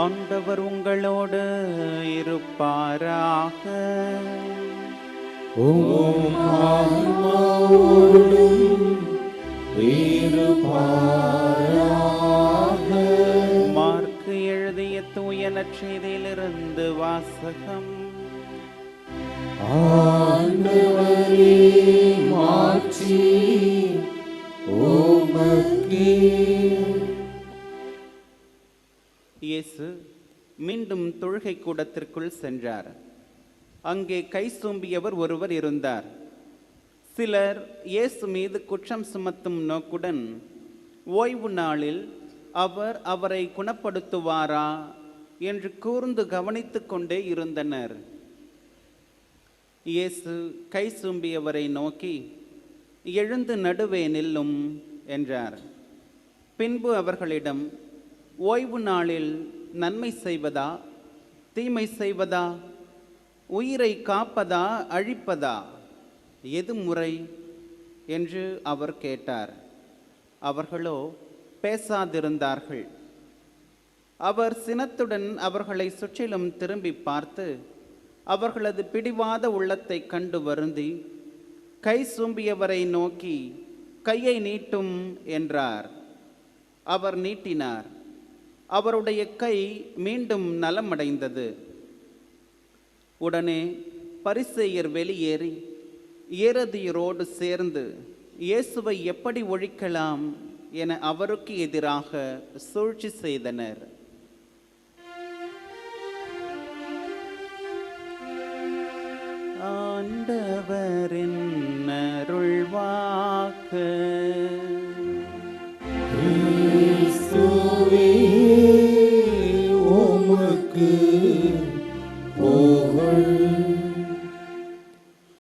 ஆண்டவர் உங்களோடு இருப்பாராக இருப்பாராக. மார்க்கு எழுதிய தூய நற்செய்தியிலிருந்து வாசகம் ஆண்டவரே மாட்சி உமக்கே. இயேசு மீண்டும் தொழுகை கூடத்திற்குள் சென்றார். அங்கே கை சூம்பியவர் ஒருவர் இருந்தார். சிலர் இயேசு மீது குற்றம் சுமத்தும் நோக்குடன் ஓய்வு நாளில் அவர் அவரை குணப்படுத்துவாரா? என்று கூர்ந்து கவனித்து கொண்டே இருந்தனர். இயேசு கை சூம்பியவரை நோக்கி எழுந்து நடுவே நில்லும் என்றார். பின்பு அவர்களிடம் ஓய்வு நாளில் நன்மை செய்வதா? தீமை செய்வதா? உயிரை காப்பதா? அழிப்பதா? எது முறை? என்று அவர் கேட்டார். அவர்களோ பேசாதிருந்தார்கள். அவர் சினத்துடன் அவர்களை சுற்றிலும் திரும்பி பார்த்து அவர்களது பிடிவாத உள்ளத்தை கண்டு வருந்தி கை சூம்பியவரை நோக்கி கையை நீட்டும் என்றார். அவர் நீட்டினார். அவருடைய கை மீண்டும் நலமடைந்தது. உடனே பரிசெயர் வெளியேறி ஏரதியரோடு சேர்ந்து இயேசுவை எப்படி ஒழிக்கலாம் என அவருக்கு எதிராக சூழ்ச்சி செய்தனர். ஆண்டவரின் அருள்வாக்கு